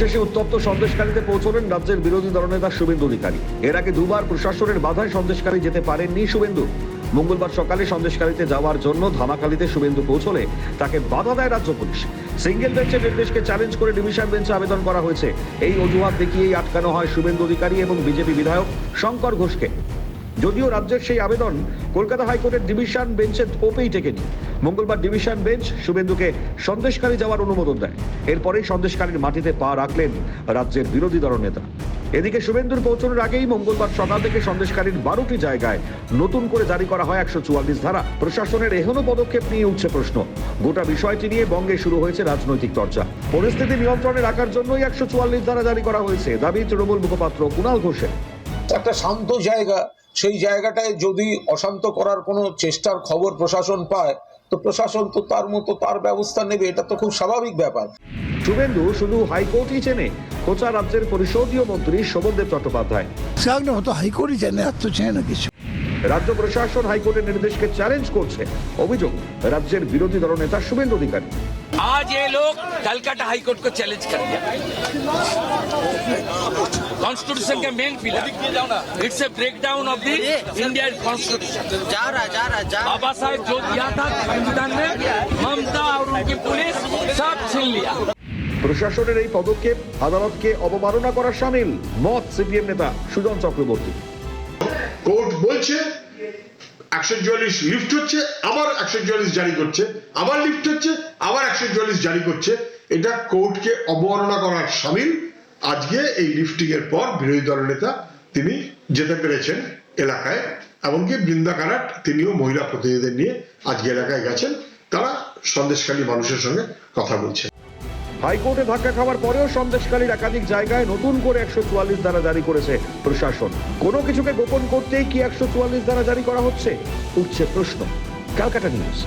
সদ্য সন্দেশকারীতে পৌঁছলেন রাজ্যের বিরোধী দলনেতা শুভেন্দু অধিকারী। এর আগে দুবার প্রশাসনের বাধায় সন্দেশকারী যেতে পারেননি শুভেন্দু। মঙ্গলবার সকালে সন্দেশকারীতে যাওয়ার জন্য ধামাখালিতে শুভেন্দু পৌঁছলে তাকে বাধা দেয় রাজ্য পুলিশ। সিঙ্গেল বেঞ্চের নির্দেশকে চ্যালেঞ্জ করে ডিভিশন বেঞ্চে আবেদন করা হয়েছে। এই অজুহাত দেখিয়েই আটকানো হয় শুভেন্দু অধিকারী এবং বিজেপি বিধায়ক শঙ্কর ঘোষকে। যদিও রাজ্যের সেই আবেদন, কলকাতা হাইকোর্টের ডিভিশন বেঞ্চে তোপেই টেকেনি। মঙ্গলবার ডিভিশন বেঞ্চ শুভেন্দুকে সন্দেশকারী যাওয়ার অনুমোদন দেয়। এরপরেই সন্দেশকারীর মাটিতে পা রাখলেন রাজ্যের বিরোধী দলনেতা এদিকে শুভেন্দুর পৌঁছানোর আগেই মঙ্গলবার সকাল থেকে সন্দেশকারীর বারোটি জায়গায় নতুন করে জারি করা হয় একশো চুয়াল্লিশ ধারা। প্রশাসনের এহেন পদক্ষেপ নিয়ে উঠছে প্রশ্ন। গোটা বিষয়টি নিয়ে বঙ্গে শুরু হয়েছে রাজনৈতিক চর্চা। পরিস্থিতি নিয়ন্ত্রণে রাখার জন্যই একশো চুয়াল্লিশ ধারা জারি করা হয়েছে। দাবি তৃণমূল মুখপাত্র কুণাল ঘোষের। একটা শান্ত জায়গা সেই জায়গাটায় যদি অশান্ত করার কোনো চেষ্টার খবর প্রশাসন পায় তো প্রশাসন তো তার মতো তার ব্যবস্থা নেবে এটা তো খুব স্বাভাবিক ব্যাপার শুভেন্দু শুধু হাইকোর্টই চেনে কোচা রাজ্যের পরিষদীয় মন্ত্রী শোভনদেব চট্টোপাধ্যায় সাগনে হতো হাইকোর্টই জানে আর তো চেনে না কিছু রাজ্য প্রশাসন হাইকোর্টের নির্দেশকে চ্যালেঞ্জ করছে অভিযোগ রাজ্যের বিরোধী দলনেতা শুভেন্দু অধিকারী आज ये लोग कलकत्ता हाई कोर्ट को चैलेंज कर दिया कॉन्स्टिट्यूशन के main pillar it's a break down of the Indian constitution जा रहा जा रहा जा रहा बाबा साहेब जो दिया था संविधान में ममता और उनकी पुलिस सब छीन लिया প্রশাসনের এই পদক্ষেপ আদালতকে অবমাননা করার সামিল মত সিপিএম নেতা সুজন চক্রবর্তী কোর্ট বলছে একশো চুয়াল্লিশ লিফট হচ্ছে আবার একশো চুয়াল্লিশ জারি করছে আবার লিফট হচ্ছে আবার একশো চুয়াল্লিশ জারি করছে এটা কোর্টকে অবমাননা করার সামিল আজকে এই লিফটিং এর পর বিরোধী দল নেতা তিনি যেতে পেরেছেন এলাকায়, এমনকি বৃন্দা কারাট তিনিও মহিলা প্রতিনিধিদের নিয়ে আজকে এলাকায় গেছেন। তারা সন্দেশকারী মানুষের সঙ্গে কথা বলছেন। হাইকোর্টে ধাক্কা খাওয়ার পরেও সন্দেশকারীর একাধিক জায়গায় নতুন করে একশো চুয়াল্লিশ ধারা জারি করেছে প্রশাসন। কোনো কিছুকে গোপন করতেই কি একশো চুয়াল্লিশ ধারা জারি করা হচ্ছে? উঠছে প্রশ্ন। Calcutta news.